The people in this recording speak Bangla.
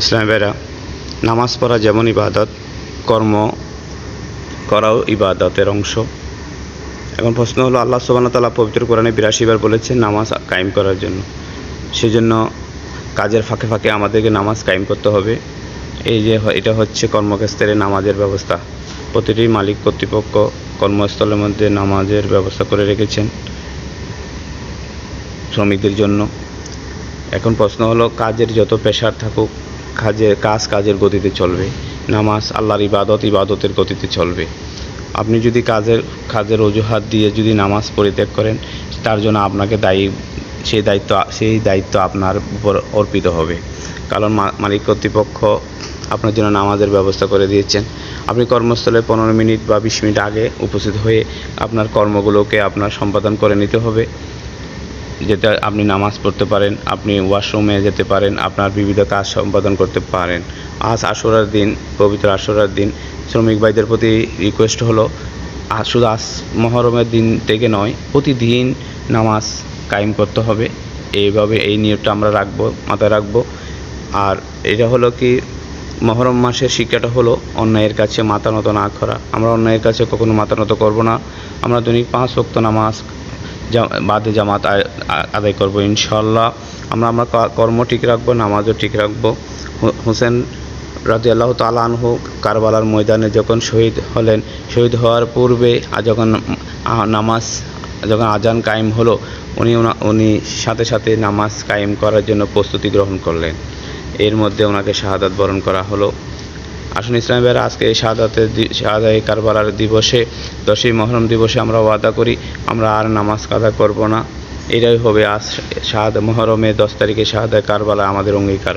ইসলাম ভাইরা, নামাজ পড়া যেমন ইবাদত, কর্ম করাও ইবাদতের অংশ। এখন প্রশ্ন হলো, আল্লাহ সুবাহ তালা পবিত্র কোরআনে বিরাশি বার বলেছেন নামাজ কায়েম করার জন্য। সেজন্য কাজের ফাঁকে ফাঁকে আমাদেরকে নামাজ কায়েম করতে হবে। এই যে এটা হচ্ছে কর্মক্ষেত্রে নামাজের ব্যবস্থা। প্রতিটি মালিক কর্তৃপক্ষ কর্মস্থলের মধ্যে নামাজের ব্যবস্থা করে রেখেছেন শ্রমিকদের জন্য। এখন প্রশ্ন হলো, কাজের যত প্রেশার থাকুক কাজের কাজ কাজের গতিতে চলবে। নামাজ আল্লাহর ইবাদত, ইবাদতের গতিতে চলবে। আপনি যদি কাজের কাজের অজুহাত দিয়ে যদি নামাজ পরিত্যাগ করেন, তার জন্য আপনাকে দায়ী সেই দায়িত্ব সেই দায়িত্ব আপনার উপর অর্পিত হবে। কারণ মালিক কর্তৃপক্ষ আপনার জন্য নামাজের ব্যবস্থা করে দিয়েছেন। আপনি কর্মস্থলে পনেরো মিনিট বা বিশ মিনিট আগে উপস্থিত হয়ে আপনার কর্মগুলোকে আপনার সম্পাদন করে নিতে হবে। যেটা আপনি নামাজ পড়তে পারেন, আপনি ওয়াশরুমে যেতে পারেন, আপনার বিবিধ কাজ সম্পাদন করতে পারেন। আজ আশুরার দিন, পবিত্র আশুরার দিন, শ্রমিক ভাইদের প্রতি রিকোয়েস্ট হলো শুধু আজ মহরমের দিন থেকে নয়, প্রতিদিন নামাজ কায়েম করতে হবে। এইভাবে এই নিয়মটা আমরা রাখব, মাথায় রাখব। আর এটা হলো কি, মহরম মাসের শিক্ষাটা হলো অন্যায়ের কাছে মাথা নত না করা। আমরা অন্যায়ের কাছে কখনো মাথা নত করব না। আমরা দৈনিক পাঁচ ওয়াক্ত নামাজ বাদে জামাত আদায় করব ইনশাল্লাহ আমরা আমরা কর্ম ঠিক রাখব, নামাজও ঠিক রাখব। হোসেন রাজি আল্লাহ তালা আনহু কারবালার ময়দানে যখন শহীদ হলেন, শহীদ হওয়ার পূর্বে যখন নামাজ, যখন আজান কায়েম হলো, উনি উনি সাথে সাথে নামাজ কায়েম করার জন্য প্রস্তুতি গ্রহণ করলেন। এর মধ্যে ওনাকে শাহাদাত বরণ করা হলো। আসুন ইসলাম ভাইরা, আজকে এই শাহাদাতের শাহাদাই কারবালার দিবসে, দশই মহরম দিবসে আমরা ওয়াদা করি, আমরা আর নামাজ কাদা করব না। এটাই হবে আজ শাহাদ মহরমে দশ তারিখে শাহাদা কারবালা আমাদের অঙ্গীকার।